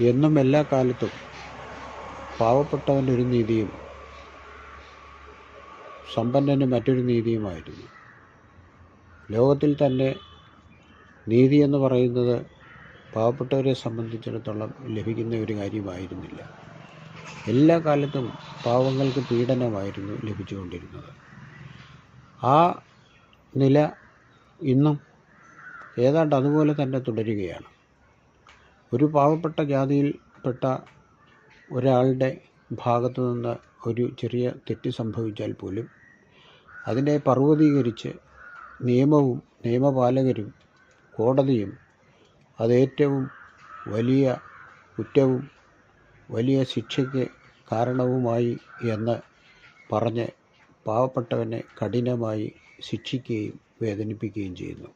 എന്നും എല്ലാ കാലത്തും പാവപ്പെട്ടവന്റെ ഒരു നീതിയും സമ്പന്നന് മറ്റൊരു നീതിയുമായിരുന്നു. ലോകത്തിൽ തന്നെ നീതി എന്ന് പറയുന്നത് പാവപ്പെട്ടവരെ സംബന്ധിച്ചിടത്തോളം ലഭിക്കുന്ന ഒരു കാര്യമായിരുന്നില്ല. എല്ലാ കാലത്തും പാവങ്ങൾക്ക് പീഡനമായിരുന്നു ലഭിച്ചുകൊണ്ടിരുന്നത്. ആ നില ഇന്നും ഏതാണ്ട് അതുപോലെ തന്നെ തുടരുകയാണ്. ഒരു പാവപ്പെട്ട ജാതിയിൽപ്പെട്ട ഒരാളുടെ ഭാഗത്തു നിന്ന് ഒരു ചെറിയ തെറ്റ് സംഭവിച്ചാൽ പോലും അതിനെ പർവതീകരിച്ച് നിയമവും നിയമപാലകരും കോടതിയും അതേറ്റവും വലിയ കുറ്റവും വലിയ ശിക്ഷയ്ക്ക് കാരണവുമായി എന്ന് പറഞ്ഞ് പാവപ്പെട്ടവനെ കഠിനമായി ശിക്ഷിക്കുകയും വേദനിപ്പിക്കുകയും ചെയ്യുന്നു.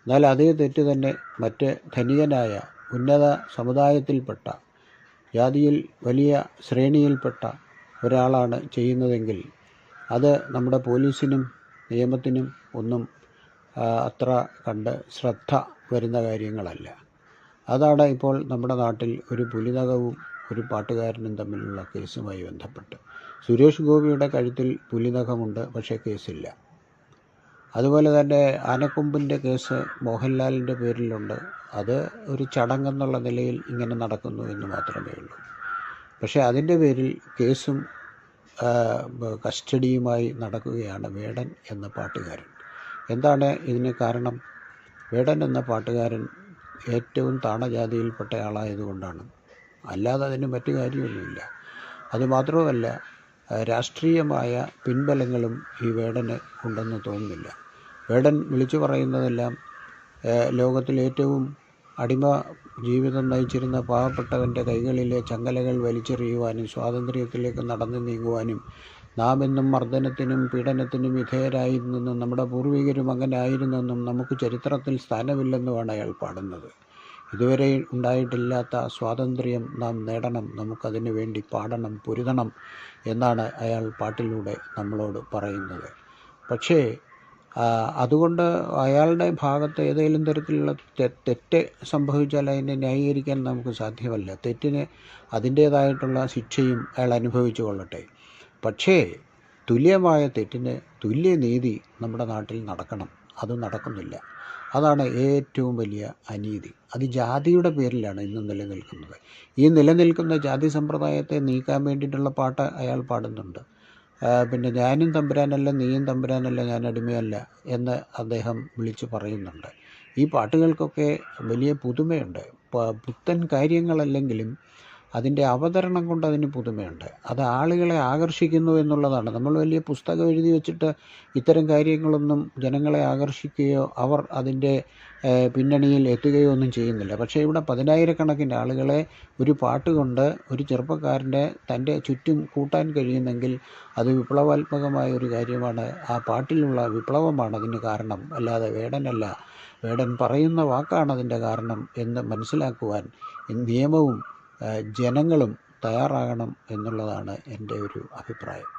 എന്നാൽ അതേ തെറ്റ് തന്നെ മറ്റ് ധനികനായ ഉന്നത സമുദായത്തിൽപ്പെട്ട ജാതിയിൽ വലിയ ശ്രേണിയിൽപ്പെട്ട ഒരാളാണ് ചെയ്യുന്നതെങ്കിൽ അത് നമ്മുടെ പോലീസിനും നിയമത്തിനും ഒന്നും അത്ര കണ്ട് ശ്രദ്ധ വരുന്ന കാര്യങ്ങളല്ല. അതാണ് ഇപ്പോൾ നമ്മുടെ നാട്ടിൽ ഒരു പുലിനകവും ഒരു പാട്ടുകാരനും തമ്മിലുള്ള കേസുമായി ബന്ധപ്പെട്ട്. സുരേഷ് ഗോപിയുടെ കഴുത്തിൽ പുലിനഖമുണ്ട് പക്ഷേ കേസില്ല. അതുപോലെ തന്നെ ആനക്കൊമ്പിന്റെ കേസ് മോഹൻലാലിന്റെ പേരിലുണ്ട്. അത് ഒരു ചടങ്ങെന്നുള്ള നിലയിൽ ഇങ്ങനെ നടക്കുന്നു എന്ന് മാത്രമേ ഉള്ളൂ. പക്ഷേ അതിന്റെ പേരിൽ കേസും കസ്റ്റഡിയുമായി നടക്കുകയാണ് വേടൻ എന്ന പാട്ടുകാരൻ. എന്താണ് ഇതിന് കാരണം? വേടൻ എന്ന പാട്ടുകാരൻ ഏറ്റവും താണജാതിയിൽപ്പെട്ട ആളായതുകൊണ്ടാണ് അല്ലാതെ അതിന് മറ്റു കാര്യമൊന്നുമില്ല. അതുമാത്രവുമല്ല രാഷ്ട്രീയമായ പിൻബലങ്ങളും ഈ വേടന് ഉണ്ടെന്ന് തോന്നുന്നില്ല. വേടൻ വിളിച്ചു പറയുന്നതെല്ലാം ലോകത്തിലേറ്റവും അടിമ ജീവിതം നയിച്ചിരുന്ന പാവപ്പെട്ടവന്റെ കൈകളിലെ ചങ്ങലകൾ വലിച്ചെറിയുവാനും സ്വാതന്ത്ര്യത്തിലേക്ക് നടന്നു നീങ്ങുവാനും നാം എന്നും മർദ്ദനത്തിനും പീഡനത്തിനും വിധേയരായിരുന്നെന്നും നമ്മുടെ പൂർവികരും അങ്ങനെ ആയിരുന്നെന്നും നമുക്ക് ചരിത്രത്തിൽ സ്ഥാനമില്ലെന്നുമാണ് അയാൾ പാടുന്നത്. ഇതുവരെ ഉണ്ടായിട്ടില്ലാത്ത സ്വാതന്ത്ര്യം നാം നേടണം നമുക്കതിനു വേണ്ടി പാടണം പൊരുതണം എന്നാണ് അയാൾ പാട്ടിലൂടെ നമ്മളോട് പറയുന്നത്. പക്ഷേ അതുകൊണ്ട് അയാളുടെ ഭാഗത്ത് ഏതെങ്കിലും തരത്തിലുള്ള തെറ്റ് സംഭവിച്ചാൽ അതിനെ ന്യായീകരിക്കാൻ നമുക്ക് സാധ്യമല്ല. തെറ്റിന് അതിന്റേതായിട്ടുള്ള ശിക്ഷയും അയാൾ അനുഭവിച്ചു കൊള്ളട്ടെ. പക്ഷേ തുല്യമായ തെറ്റിന് തുല്യനീതി നമ്മുടെ നാട്ടിൽ നടക്കണം. അത് നടക്കുന്നില്ല. അതാണ് ഏറ്റവും വലിയ അനീതി. അത് ജാതിയുടെ പേരിലാണ് ഇന്ന് നിലനിൽക്കുന്നത്. ഈ നിലനിൽക്കുന്ന ജാതി സമ്പ്രദായത്തെ നീക്കാൻ വേണ്ടിയിട്ടുള്ള പാട്ട് അയാൾ പാടുന്നുണ്ട്. പിന്നെ ഞാനും തമ്പുരാനല്ല നീയും തമ്പുരാനല്ല ഞാൻ അടിമയല്ല എന്ന് അദ്ദേഹം വിളിച്ചു പറയുന്നുണ്ട്. ഈ പാട്ടുകൾക്കൊക്കെ വലിയ പുതുമയുണ്ട്. പുത്തൻ കാര്യങ്ങളല്ലെങ്കിലും അതിന്റെ അവതരണം കൊണ്ട് അതിന് പുതുമയുണ്ട്. അത് ആളുകളെ ആകർഷിക്കുന്നു എന്നുള്ളതാണ്. നമ്മൾ വലിയ പുസ്തകം എഴുതി വെച്ചിട്ട് ഇത്തരം കാര്യങ്ങളൊന്നും ജനങ്ങളെ ആകർഷിക്കുകയോ അവർ അതിന്റെ പിന്നണിയിൽ എത്തുകയോ ഒന്നും ചെയ്യുന്നില്ല. പക്ഷേ ഇവിടെ പതിനായിരക്കണക്കിന് ആളുകളെ ഒരു പാട്ട് കൊണ്ട് ഒരു ചെറുപ്പക്കാരന്റെ തന്റെ ചുറ്റും കൂട്ടാൻ കഴിയുന്നെങ്കിൽ അത് വിപ്ലവാത്മകമായ ഒരു കാര്യമാണ്. ആ പാട്ടിലുള്ള വിപ്ലവമാണ് അതിന് കാരണം. അല്ലാതെ വേടനല്ല. വേടൻ പറയുന്ന വാക്കാണ് അതിന്റെ കാരണം എന്ന് മനസ്സിലാക്കുവാൻ നിയമവും ജനങ്ങളും തയ്യാറാകണം എന്നുള്ളതാണ് എന്റെ ഒരു അഭിപ്രായം.